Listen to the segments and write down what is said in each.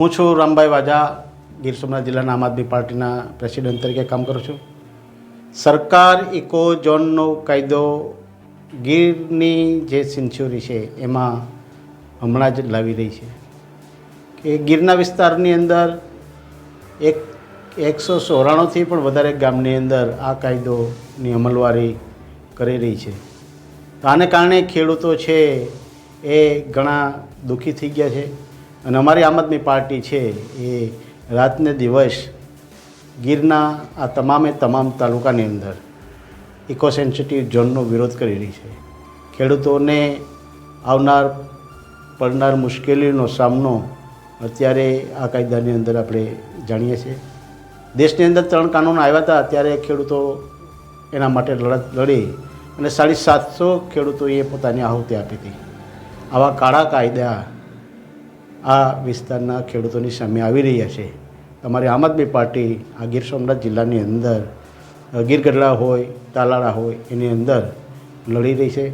હું છું રામભાઈ વાજા, ગીર સોમનાથ જિલ્લાના આમ આદમી પાર્ટીના પ્રેસિડેન્ટ તરીકે કામ કરું છું. સરકાર ઇકો ઝોનનો કાયદો ગીરની જે સેન્ચ્યુરી છે એમાં હમણાં જ લાવી રહી છે. કે ગીરના વિસ્તારની અંદર એક એકસો ચોરાણુંથી પણ વધારે ગામની અંદર આ કાયદોની અમલવારી કરી રહી છે. તો આને કારણે ખેડૂતો છે એ ઘણા દુઃખી થઈ ગયા છે. અને અમારી આમ આદમી પાર્ટી છે એ રાતને દિવસ ગીરના આ તમામે તમામ તાલુકાની અંદર ઇકો સેન્સિટિવ ઝોનનો વિરોધ કરી રહી છે. ખેડૂતોને આવનાર, પડનાર મુશ્કેલીનો સામનો અત્યારે આ કાયદાની અંદર આપણે જાણીએ છીએ. દેશની અંદર ત્રણ કાનૂન આવ્યા હતા ત્યારે ખેડૂતો એના માટે લડત લડી અને સાડી સાતસો ખેડૂતોએ પોતાની આહુતિ આપી હતી. આવા કાળા કાયદા આ વિસ્તારના ખેડૂતોની સામે આવી રહ્યા છે. તમારી આમ આદમી પાર્ટી આ ગીર સોમનાથ જિલ્લાની અંદર અ, ગીર ગઢડા હોય તાલાળા હોય એની અંદર લડી રહી છે.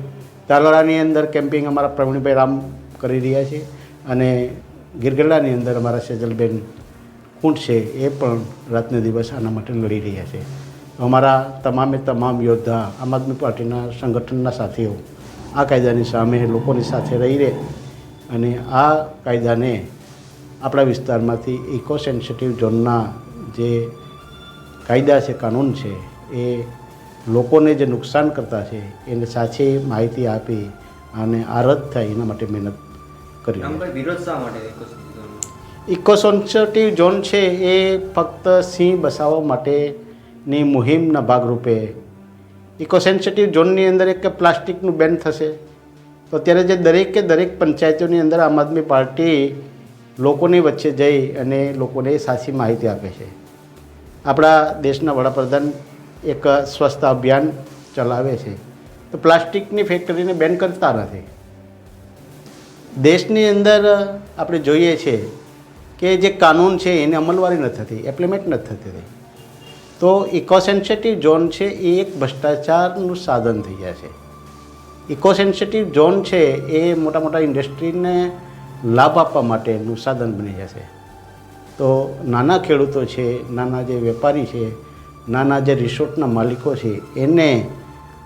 તાલાળાની અંદર કેમ્પિંગ અમારા પ્રવીણભાઈ રામ કરી રહ્યા છે અને ગીરગઢડાની અંદર અમારા સેજલબેન કુંટ છે એ પણ રાતને દિવસ આના માટે લડી રહ્યા છે. અમારા તમામે તમામ યોદ્ધા આમ આદમી પાર્ટીના સંગઠનના સાથીઓ આ કાયદાની સામે લોકોની સાથે રહી રહે અને આ કાયદાને આપણા વિસ્તારમાંથી ઇકો સેન્સિટિવ ઝોનના જે કાયદા છે કાનૂન છે એ લોકોને જે નુકસાન કરતા છે એને સાચી માહિતી આપી અને આ રદ થાય એના માટે મહેનત કરી? ઇકો સેન્સિટિવ ઝોન છે એ ફક્ત સિંહ બસાવવા માટેની મુહિમના ભાગરૂપે ઇકો સેન્સિટિવ ઝોનની અંદર એક પ્લાસ્ટિકનું બેન થશે તો અત્યારે જે દરેકે દરેક પંચાયતોની અંદર આમ આદમી પાર્ટી લોકોની વચ્ચે જઈ અને લોકોને સાચી માહિતી આપે છે. આપણા દેશના વડાપ્રધાન એક સ્વચ્છતા અભિયાન ચલાવે છે. તો પ્લાસ્ટિકની ફેક્ટરીને બેન કરતા નથી. દેશની અંદર આપણે જોઈએ છીએ કે જે કાનૂન છે એને અમલવારી નથી થતી એપ્લિમેન્ટ નથી થતી તો ઇકોસેન્સિટિવ ઝોન છે એ એક ભ્રષ્ટાચારનું સાધન થઈ ગયા છે. ઇકો સેન્સિટિવ ઝોન છે એ મોટા મોટા ઇન્ડસ્ટ્રીને લાભ આપવા માટેનું સાધન બની જશે. તો નાના ખેડૂતો છે, નાના જે વેપારી છે, નાના જે રિસોર્ટના માલિકો છે, એને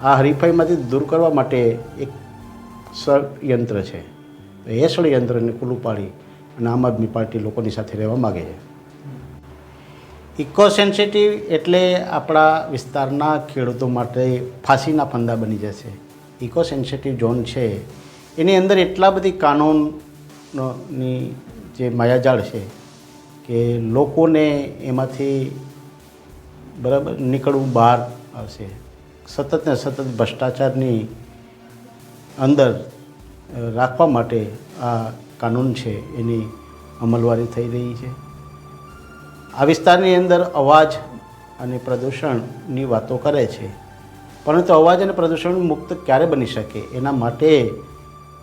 આ હરીફાઈમાંથી દૂર કરવા માટે એક ષડયંત્ર છે. એ ષડયંત્રને ખુલ્લું પાડી અને આમ આદમી પાર્ટી લોકોની સાથે રહેવા માગે છે. ઇકો સેન્સિટિવ એટલે આપણા વિસ્તારના ખેડૂતો માટે ફાંસીના ફંદા બની જશે. ઇકો સેન્સિટિવ ઝોન છે, એની અંદર એટલા બધી કાનૂનની જે માયાજાળ છે કે લોકોને એમાંથી બરાબર નીકળવું બહાર આવશે. સતત ને સતત ભ્રષ્ટાચારની અંદર રાખવા માટે આ કાનૂન છે, એની અમલવારી થઈ રહી છે. આ વિસ્તારની અંદર અવાજ અને પ્રદૂષણની વાતો કરે છે. પરંતુ અવાજ અને પ્રદૂષણ મુક્ત ક્યારે બની શકે? એના માટે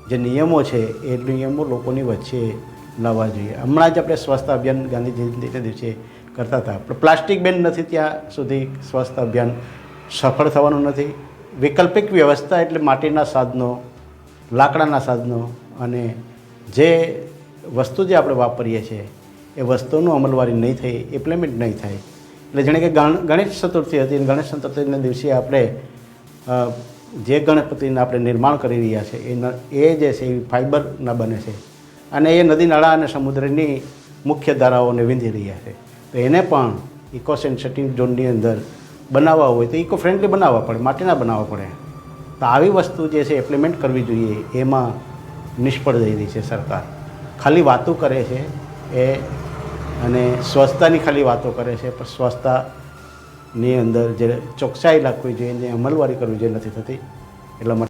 જે નિયમો છે, એ નિયમો લોકોની વચ્ચે લાવવા જોઈએ. હમણાં જ આપણે સ્વચ્છતા અભિયાન ગાંધી જયંતિના દિવસે કરતા હતા. પણ પ્લાસ્ટિક બેન નથી ત્યાં સુધી સ્વચ્છતા અભિયાન સફળ થવાનું નથી. વૈકલ્પિક વ્યવસ્થા એટલે માટીના સાધનો, લાકડાના સાધનો અને જે વસ્તુ જે આપણે વાપરીએ છીએ, એ વસ્તુનું અમલવારી નહીં થઈ ઇમ્પ્લિમેન્ટ નહીં થાય. એટલે જાણે કે ગણ- ગણેશ ચતુર્થી હતી ગણેશ ચતુર્થીના દિવસે આપણે જે ગણપતિને આપણે નિર્માણ કરી રહ્યા છે, એ એ જે છે, એ ફાઇબરના બને છે. અને એ નદી, નાળા અને સમુદ્રની મુખ્ય ધારાઓને વીંધી રહ્યા છે. તો એને પણ ઇકો સેન્સિટિવ ઝોનની અંદર બનાવવા હોય તો ઇકો ફ્રેન્ડલી બનાવવા પડે, માટીના બનાવવા પડે. તો આવી વસ્તુ જે છે ઇમ્પ્લિમેન્ટ કરવી જોઈએ, એમાં નિષ્ફળ જઈ રહી છે સરકાર. ખાલી વાતો કરે છે, એ અને સ્વચ્છતાની ખાલી વાતો કરે છે, પણ સ્વચ્છતાની અંદર જે ચોકસાઈ રાખવી જોઈએ, જે અમલવારી કરવી જોઈએ નથી થતી. એટલા માટે